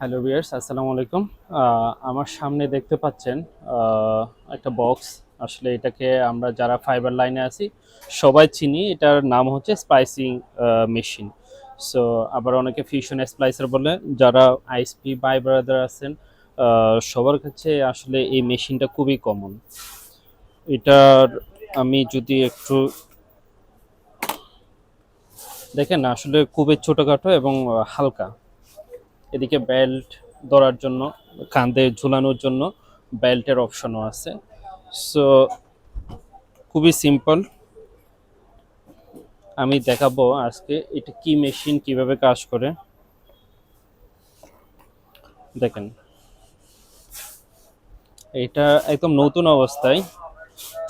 Hello viewers আসসালামু আলাইকুম। আমার সামনে দেখতে পাচ্ছেন একটা বক্স আসলে এটাকে আমরা যারা ফাইবার লাইনে আছি, সবাই চিনি। এটার নাম হচ্ছে স্পাইসিং মেশিন সো আবার অনেকে ফিউশন স্প্লাইসার বলে। যারা আইএসপি বাই ব্রাদার আছেন সবার কাছে আসলে এই মেশিনটা খুবই কমন এটার আমি যদি একটু দেখেন, আসলে খুবই ছোটোখাটো এবং হালকা। এদিকে বেল্ট ধরার জন্য, কাঁধে ঝুলানোর জন্য বেল্টের অপশনও আছে। সো খুবই সিম্পল আমি দেখাবো আজকে এটা কি মেশিন কীভাবে কাজ করে। দেখেন। এটা একদম নতুন অবস্থায়,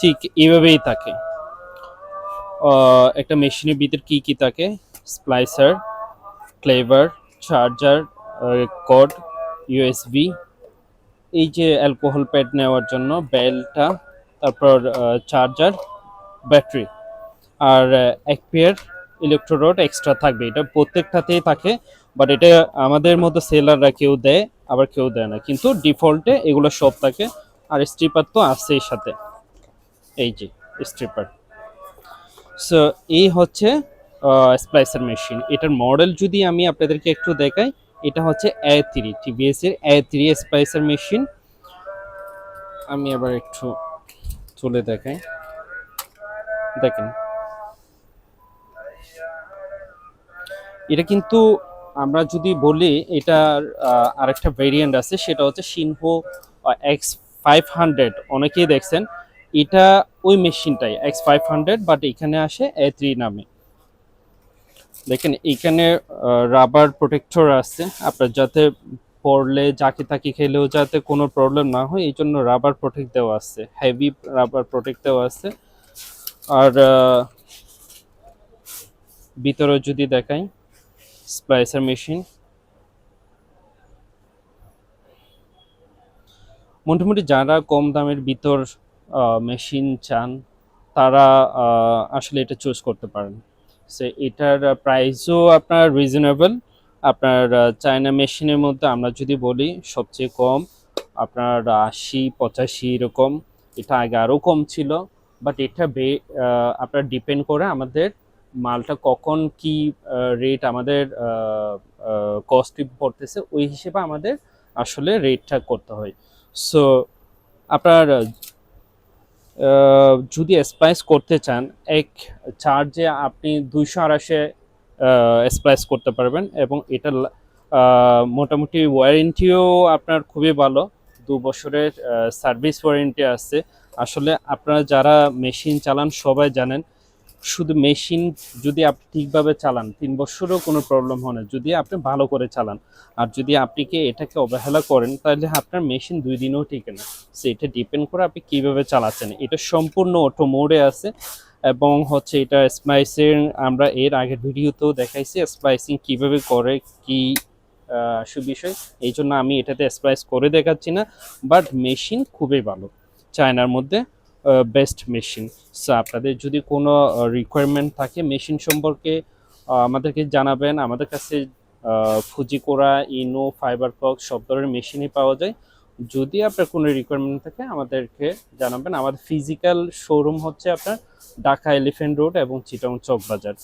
ঠিক এভাবেই থাকে। একটা মেশিনের ভিতর কি কি থাকে? Splicer cleaver charger cord USB এই যে অ্যালকোহল প্যাড নেওয়ার জন্য বেলটা তারপর চার্জার ব্যাটারি আর এক পেয়ার ইলেকট্রোড এক্সট্রা থাকবে। এটা প্রত্যেকটাতেই থাকে বাট এটা আমাদের মতো সেলাররা কেউ দেয়, আবার কেউ দেয় না। কিন্তু ডিফল্টে এগুলো সব থাকে, আর স্ট্রিপার তো আছেই সাথে। এই যে স্ট্রিপার সো এই হচ্ছে স্প্লাইসার মেশিন এটার মডেল যদি আমি আপনাদেরকে একটু দেখাই এটা হচ্ছে এ থ্রি টিভিএস এর এ থ্রি স্পাইসার মেশিন আমি আবার একটু চলে দেখাই। দেখেন। এটা কিন্তু আমরা যদি বলি, এটার আরেকটা ভেরিয়েন্ট আছে, সেটা হচ্ছে সিনহো এক্স ফাইভ হান্ড্রেড অনেকেই দেখছেন, এটা ওই মেশিনটাই এক্স ফাইভ হান্ড্রেড বাট এখানে আসে এ থ্রি নামে। দেখেন, এখানে রাবার প্রোটেক্টর আছে। আপনার যাতে পড়লে জাকি তাকি খেলেও যাতে কোনো প্রবলেম না হয় এই জন্য রাবার প্রোটেক্ট দেওয়া আছে। হেভি রাবার প্রোটেক্ট দেওয়া আছে। আর ভিতরে যদি দেখাই স্প্লাইসার মেশিন মোটামুটি যারা কম দামের ভিতর মেশিন চান, তারা আসলে এটা চুজ করতে পারেন। সে এটার প্রাইসও আপনার রিজনেবল আপনার চায়না মেশিনের মধ্যে আমরা যদি বলি, সবচেয়ে কম আপনার আশি, পঁচাশি এরকম। এটা আগে আরও কম ছিল। বাট এটা বে আপনার ডিপেন্ড করে আমাদের মালটা কখন কি রেট আমাদের কস্ট পড়তেছে। ওই হিসেবে আমাদের আসলে রেটটা করতে হয়। সো আপনার যদি স্প্লাইস করতে চান, এক চার্জে আপনি দুইশো আড়াইশে স্প্লাইস করতে পারবেন এবং এটা মোটামুটি ওয়ারেন্টিও আপনার খুবই ভালো। দু বছরের সার্ভিস ওয়ারেন্টি আছে। আসলে আপনারা যারা মেশিন চালান সবাই জানেন শুধু মেশিন যদি আপনি ঠিকভাবে চালান, তিন বছরও কোনো প্রবলেম হয় না। যদি আপনি ভালো করে চালান, আর যদি আপনি কি এটাকে অবহেলা করেন, তাহলে আপনার মেশিন দুই দিনও টিকে না। সো, এটা ডিপেন্ড করে আপনি কীভাবে চালাচ্ছেন। এটা সম্পূর্ণ অটো মোডে আছে এবং হচ্ছে এটা স্পাইসিং, আমরা এর আগের ভিডিওতেও দেখাইছি স্পাইসিং কীভাবে করে, কি সুবিষয় এই জন্য আমি এটাতে স্পাইস করে দেখাচ্ছি না, বাট মেশিন খুবই ভালো। চায়নার মধ্যে বেস্ট মেশিন সো আপনাদের যদি কোনো রিকোয়ারমেন্ট থাকে মেশিন সম্পর্কে আমাদেরকে জানাবেন। আমাদের কাছে ফুজিকোরা ইনো ফাইবার ক্লক সব ধরনের মেশিনই পাওয়া যায়। যদি আপনার কোনো রিকোয়ারমেন্ট থাকে, আমাদেরকে জানাবেন। আমাদের ফিজিক্যাল শোরুম হচ্ছে আপনার ঢাকা এলিফেন্ট রোড এবং চিটাং চক বাজার